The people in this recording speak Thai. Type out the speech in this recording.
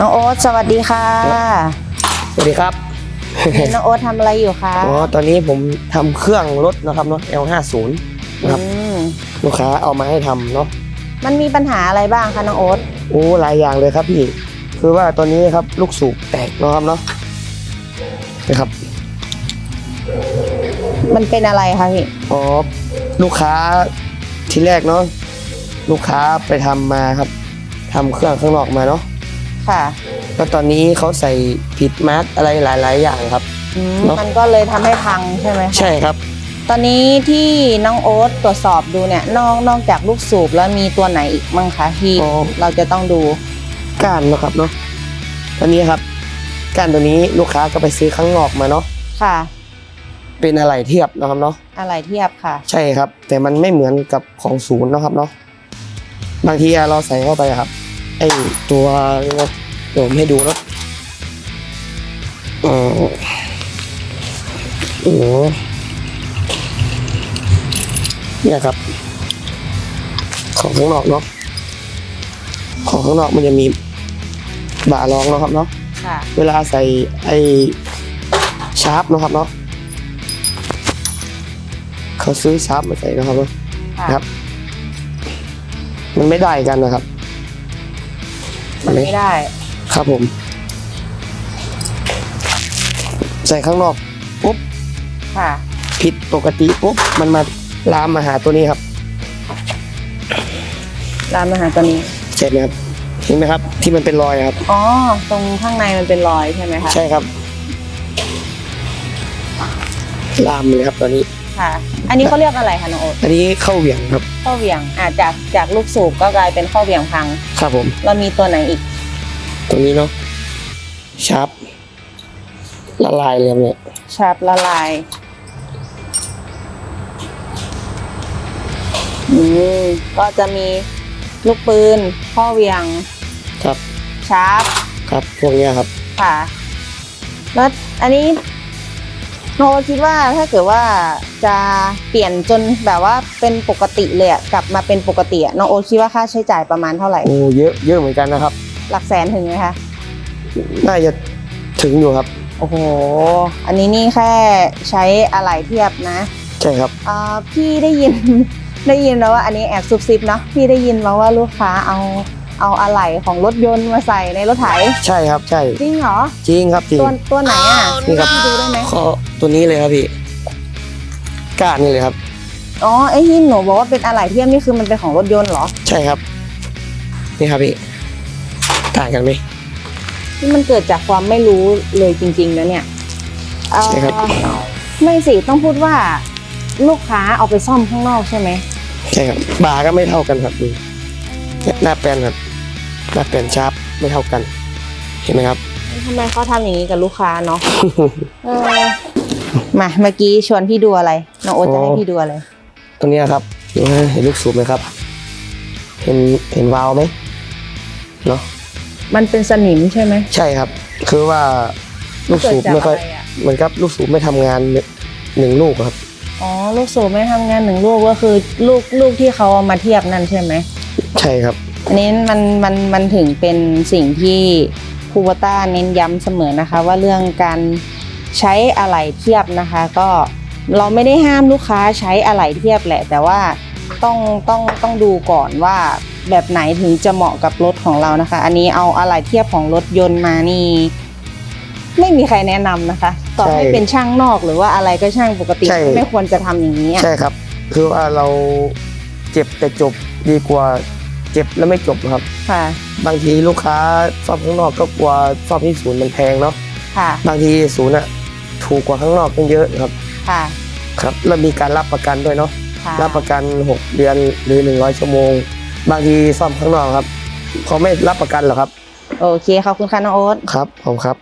น้องโอ๊ตสวัสดีค่ะ สวัสดีครับนี่น้องโอ๊ตทำอะไรอยู่คะอ๋อตอนนี้ผมทำเครื่องรถนะครับเนาะ L50 นะครับอืมลูกค้าเอามาให้ทำเนาะมันมีปัญหาอะไรบ้างคะน้องโอ๊ตโอ้หลายอย่างเลยครับพี่คือว่าตอนนี้ครับลูกสูบแตกเนาะครับเนาะนะครับ มันเป็นอะไรคะพี่อ๋อลูกค้าทีแรกเนาะลูกค้าไปทำมาครับทำเครื่องข้างนอกมาเนาะ ค่ะแล้วตอนนี้เขาใส่ผิดมาร์กอะไรหลาย ๆ อย่างครับ อืมเนอะ มันก็เลยทำให้พังใช่ไหมคะใช่ครับ ตอนนี้ที่น้องโอ๊ตตรวจสอบดูเนี่ยนอกนอกจากลูกสูบแล้วมีตัวไหนอีกมั้งคะที่อ๋อ เราจะต้องดูก้านเนาะครับเนาะตอนนี้ครับก้านตัวนี้ลูกค้าก็ไปซื้อข้างนอกมาเนาะค่ะ เป็นอะไรเทียบนะครับเนาะอะไรเทียบค่ะ ใช่ครับ แต่มันไม่เหมือนกับของศูนย์เนาะครับเนาะบางทีเราใส่เข้าไปครับ ไอตัวเดี๋ยวผมให้ดูเนาะอืมอืมเนี่ยครับ ของข้างนอกเนาะของข้างนอกมันจะมีบ่ารองเนาะครับเนาะค่ะ เวลาใส่ไอชาร์ปเนาะครับเนาะเขาซื้อชาร์ปมาใส่นะครับเนาะค่ะ ครับ มันไม่ได้กันนะครับ มันไม่ได้ ครับผม ใส่ข้างนอกปุ๊บค่ะ ผิดปกติปุ๊บมันมาลามมาหาตัวนี้ครับร้านอาหารตัวนี้ใช่ไหมครับเห็นไหมครับ ที่มันเป็นรอยครับ อ๋อ ตรงข้างในมันเป็นรอยใช่ไหมคะ ใช่ครับ ลามเลยครับตอนนี้ ค่ะ อันนี้เขาเรียกอะไรคะน้องโอ๊ตอันนี้เข้าเหวี่ยงครับข้อเหวี่ยงอ่าจากจากลูกสูบก็กลายเป็นข้อเหวี่ยงพัง ครับผม เรามีตัวไหนอีก ตรงนี้เนาะชาร์ปละลายเลยครับเนี่ยชาร์ปละลายอืมก็จะมีลูกปืนข้อเหวี่ยงครับ ชาร์ปครับพวกเนี้ยครับ ค่ะ แล้วอันนี้ โนคิดว่าถ้าเกิดว่าจะเปลี่ยนจนแบบว่าเป็นปกติเลยอะกลับมาเป็นปกติอะน้องโอตคิดว่าค่าใช้จ่ายประมาณเท่าไหร่ โอ้เยอะเยอะเหมือนกันนะครับ หลักแสนถึงไหมคะ น่าจะถึงอยู่ครับ โอ้โห อันนี้นี่แค่ใช้อะไหล่เทียบนะใช่ครับอ่าพี่ได้ยิน ได้ยินแล้วว่าอันนี้แอบซุบซิบเนาะพี่ได้ยินมาว่าลูกค้าเอา เอาอะไหล่ของรถยนต์มาใส่ในรถไถใช่ครับใช่ จริงเหรอจริงครับจริง ตัวตัวไหนอะนี่ครับ พี่ดูได้ไหมข้อตัวนี้เลยครับพี่ก้านนี่เลยครับ อ๋อไอ้ที่หนูบอกว่าเป็นอะไหล่เทียมนี่คือมันเป็นของรถยนต์เหรอใช่ครับ นี่ครับพี่ต่างกันไหมที่มันเกิดจากความไม่รู้เลยจริงๆนะเนี่ยเอ่อใช่ครับ ไม่สิต้องพูดว่า ลูกค้าเอาไปซ่อมข้างนอกใช่ไหม ใช่ครับบาร์ก็ไม่เท่ากันครับนี่เนี่ยหน้าแปลนครับ หน้าแปลนชาร์ปไม่เท่ากัน เห็นไหมครับทำไมเขาทำอย่างนี้กับลูกค้าเนาะเออมาเมื่อกี้ชวนพี่ดูอะไรน้องโอ๊ตจะให้อ๋อพี่ดูอะไร ตรงเนี้ยครับดูให้เห็นลูกสูบไหมครับ เห็นเห็นวาล์วไหมเนาะมันเป็นสนิมใช่ไหม ใช่ครับ คือว่าลูกสูบเกิดจากไม่ค่อยอะไรอะ เหมือนกับลูกสูบไม่ทำงานหนึ่งลูกครับ อ๋อลูกสูบไม่ทำงานหนึ่งลูกก็คือลูกลูกที่เขาเอามาเทียบนั่นใช่ไหมใช่ครับ อันนี้มันมันมันถึงเป็นสิ่งที่คูโบต้าเน้นย้ำเสมอนะคะ ว่าเรื่องการใช้อะไหล่เทียบนะคะ ก็เราไม่ได้ห้ามลูกค้าใช้อะไหล่เทียบแหละ แต่ว่าต้องต้องต้องดูก่อนว่าแบบไหนถึงจะเหมาะกับรถของเรานะคะ อันนี้เอาอะไหล่เทียบของรถยนต์มานี่ไม่มีใครแนะนำนะคะต่อให้ใช่เป็นช่างนอกหรือว่าอะไรก็ช่างปกติใช่ไม่ควรจะทำอย่างนี้อะใช่ครับ คือว่าเราเจ็บแต่จบดีกว่า เจ็บแล้วไม่จบครับ ค่ะ บางทีลูกค้าซ่อมข้างนอกก็กลัวซ่อมที่ศูนย์มันแพงเนาะค่ะ บางทีศูนย์อะถูกกว่าข้างนอกตั้งเยอะครับค่ะครับแล้วมีการรับประกันด้วยเนาะค่ะรับประกัน 6 เดือนหรือ 100 ชั่วโมง บางทีซ่อมข้างนอกครับเขาไม่รับประกันหรอกครับ โอเค ขอบคุณค่ะน้องโอ๊ต ครับผมครับ